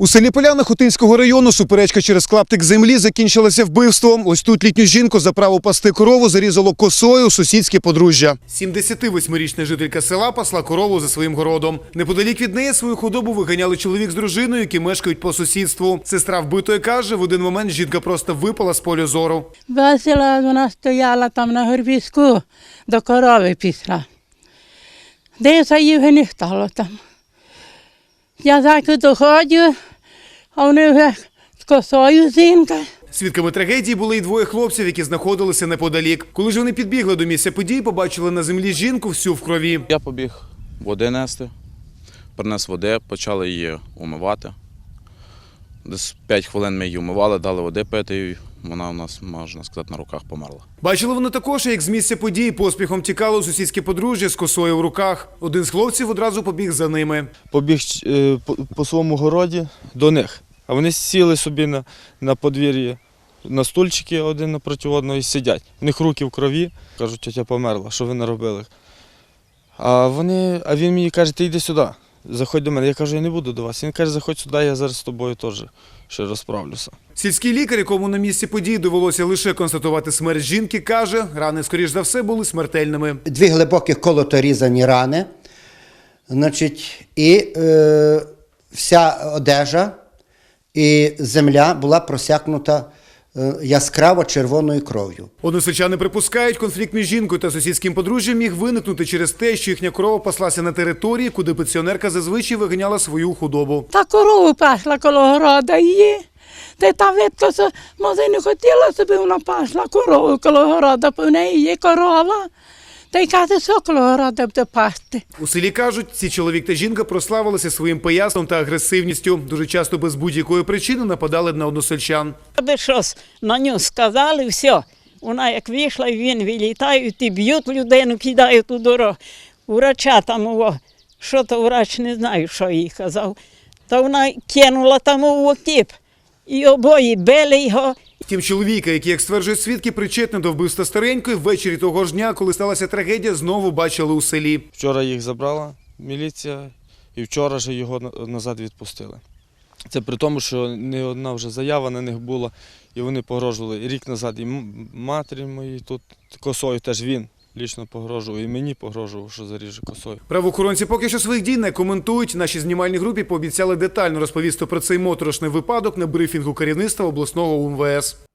У селі Поляна Хотинського району суперечка через клаптик землі закінчилася вбивством. Ось тут літню жінку за право пасти корову зарізало косою сусідське подружжя. 78-річна жителька села пасла корову за своїм городом. Неподалік від неї свою худобу виганяли чоловік з дружиною, які мешкають по сусідству. Сестра вбитої каже, в один момент жінка просто випала з полю зору. Весела вона стояла там на горбіску, до корови пішла. Десь її не стало там. Я так доходжу, а вони вже з косою жінка. Свідками трагедії були й двоє хлопців, які знаходилися неподалік. Коли ж вони підбігли до місця подій, побачили на землі жінку всю в крові. Я побіг води нести, принес води, почали її умивати. Десь 5 хвилин ми її умивали, дали води пити, і вона у нас, можна сказати, на руках померла. Бачили вони також, як з місця подій поспіхом тікало сусідське подружжя з косою в руках. Один з хлопців одразу побіг за ними. побіг е, по, по своєму городі до них. А вони сіли собі на, на подвір'ї на стульчики один напроти одного і сидять. В них руки в крові. Кажуть, тетя померла, що ви наробили? А вони, а він мені каже, ти йди сюди, заходь до мене. Я кажу, я не буду до вас. Він каже, заходь сюди, я зараз з тобою теж ще розправлюся. Сільський лікар, якому на місці подій довелося лише констатувати смерть жінки, каже, рани, скоріш за все, були смертельними. дві глибоких колоторізані рани. Значить, і е, вся одежа і земля була просякнута е, яскраво червоною кров'ю. Односельчани припускають, конфлікт між жінкою та сусідським подружжям міг виникнути через те, що їхня корова паслася на території, куди пенсіонерка зазвичай виганяла свою худобу. Та корову пасла коло города її. Та там видко, що, може, не хотіла собі вона пасла корову коло города, бо в неї є корова. Та й каже, що коло города буде пасти. У селі кажуть, ці чоловік та жінка прославилися своїм поясом та агресивністю. Дуже часто без будь-якої причини нападали на односельчан. Аби щось на нього сказали, все. Вона як вийшла, і він вилітають і б'ють людину, кидають у дорогу. Врача там, о, що то врач не знаю, що їй казав. Та вона кинула там у окіп. І обоє били його. Втім, чоловіка, який, як стверджують свідки, причетний до вбивства старенької, ввечері того ж дня, коли сталася трагедія, знову бачили у селі. Вчора їх забрала міліція, і вчора ж його назад відпустили. Це при тому, що не одна вже заява на них була, і вони погрожували рік назад. І матері моїй тут косою теж він лічно погрожував, і мені погрожував, що заріже косою. Правоохоронці поки що своїх дій не коментують. Наші знімальні групі пообіцяли детально розповісти про цей моторошний випадок на брифінгу керівництва обласного УМВС.